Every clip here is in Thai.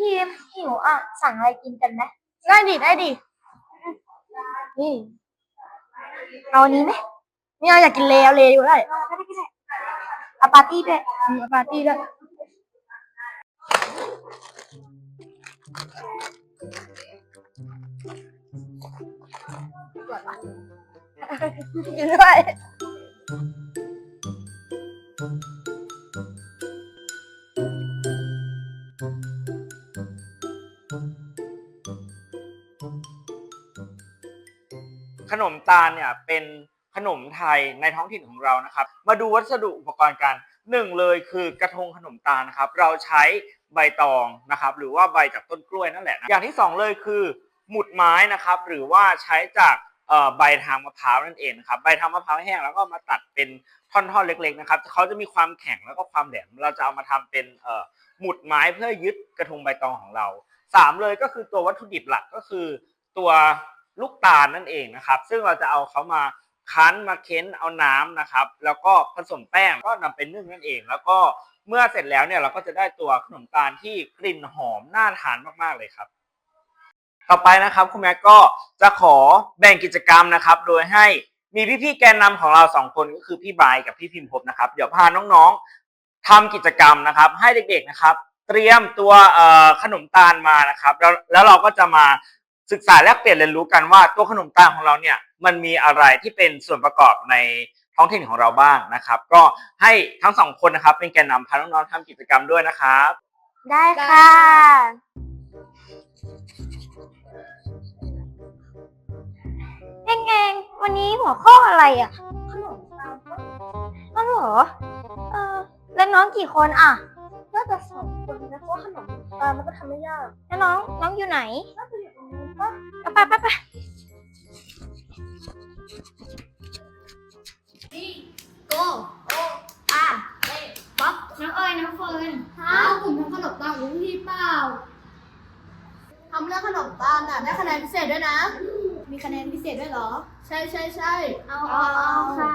พี่หิวอะ สั่งอะไรกินกันไหมได้ดิได้ดินี่เอาอันนี้ไหมไม่เอาอยากกินเลเอาเลอยู่ได้เอาก็ได้ก็ได้เอาปาร์ตี้ด้วยอืมเอาปาร์ตี้ด้วยกินด้วย นมตาลเนี่ยเป็นขนมไทยในท้องถิ่นของเรานะครับ มาดูวัสดุอุปกรณ์กันหนึ่งเลยคือกระทงขนมตาลนะครับ เราใช้ใบตองนะครับ หรือว่าใบจากต้นกล้วยนั่นแหละนะอย่างที่สองเลยคือ หมุดไม้นะครับ หรือว่าใช้จากใบทางมะพร้าวนั่นเองนะครับใบทางมะพร้าวแห้งแล้วก็มาตัดเป็นท่อนๆเล็ก ๆ นะครับเขาจะมีความแข็งแล้วก็ความแหลมเราจะเอามาทำเป็นหมุดไม้เพื่อยึดกระทงใบตองของเราสามเลยก็คือตัววัตถุดิบหลักก็คือตัว ลูกตาลนั่นเองนะครับ ซึ่งเราจะเอาเขามาคั้นมาเค้นเอาน้ำนะครับ แล้วก็ผสมแป้งก็นำไปนึ่งนั่นเอง แล้วก็เมื่อเสร็จแล้วเนี่ยเราก็จะได้ตัวขนมตาลที่กลิ่นหอมน่าทานมากๆเลยครับ ต่อไปนะครับคุณแม่ก็จะขอแบ่งกิจกรรมนะครับ โดยให้มีพี่ๆแกนนำของเราสองคนก็คือพี่บายกับพี่พิมพ์พบนะครับ เดี๋ยวพาน้องๆทำกิจกรรมนะครับ ให้เด็กๆนะครับ เตรียมตัวขนมตาลมานะครับ แล้วแล้วเราก็จะมา ศึกษาแลกเปลี่ยนเรียนรู้กันว่าตัวขนมตาลของเราเนี่ยมันมีอะไรที่เป็นส่วนประกอบในท้องถิ่นของเราบ้างนะครับ ก็ให้ทั้งสองคนนะครับ เป็นแกนนำพาน้องๆทำกิจกรรมด้วยนะครับ ได้ค่ะ เองเองวันนี้หัวข้ออะไรอะ ขนมตาลอ๋อเหรอ เออแล้วน้องกี่คนอะ น่าจะสองคนนะเพราะว่าขนมตาลมันก็ทำไม่ยากแล้วน้องน้องอยู่ไหน น่าจะ อยู่ตรงนู้นปะไปไปไปโกโออาเอป๊อกน้องเอ้ยน้องเฟิร์นเอากลุ่มทำขนมตาลของพี่เปล่าทำเรื่องขนมตาลน่ะได้คะแนนพิเศษด้วยนะ มีคะแนนพิเศษด้วยเหรอ ใช่ใช่ใช่เอาเอาเอาค่ะ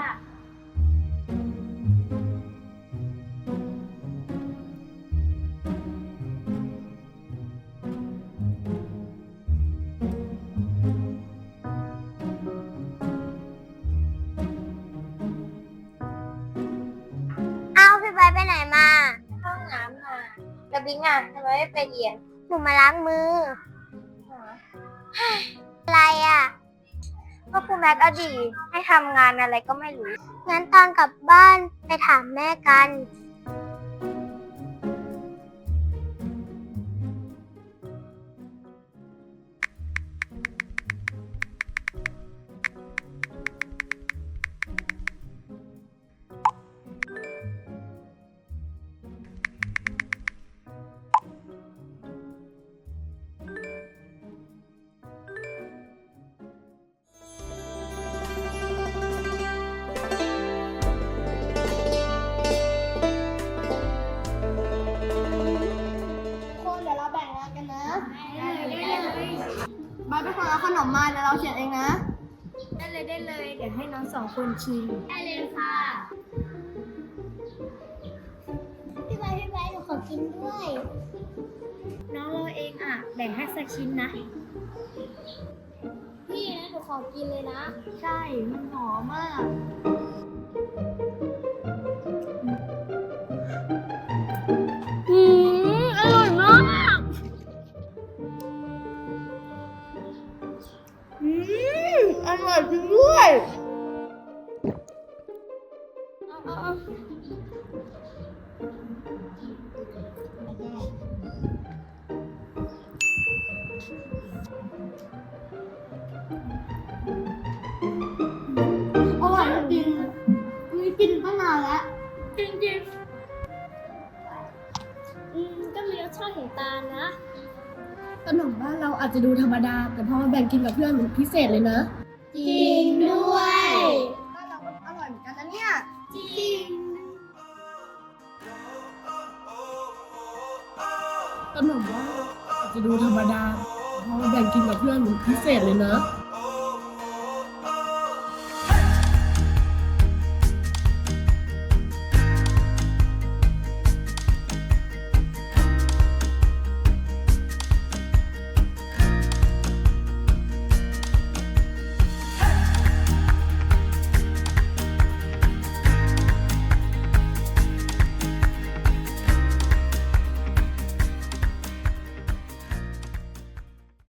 บิงอะทำไมไม่ไปเรียนหนูมาล้างมือ อะไรอะ ก็ครูแม็กอดีตให้ทำงานอะไรก็ไม่รู้ งั้นตอนกลับบ้านไปถามแม่กัน มมาเดี๋ยวเราเขียนเองนะ ได้เลยได้เลยเดี๋ยวให้น้องสองคนชิมได้เลยค่ะ พี่ใบพี่ใบหนูขอกินด้วย น้องเราเองอะ แบ่งให้สักชิ้นนะ พี่นะหนูขอกินเลยนะ ใช่ มันหอมมาก อร่อยจริงมีกินตั้งนานแล้วจริงๆอืมก็มีรสชาติของตาลนะ ขนมบ้านเราอาจจะดูธรรมดา แต่พอมาแบ่งกินกับเพื่อนมันพิเศษเลยนะ จริงด้ จริงขนมบ้านเราอาจจะดูธรรมดาแต่พราะแบ่งกินกับเพื่อนมันพิเศษเลยนะ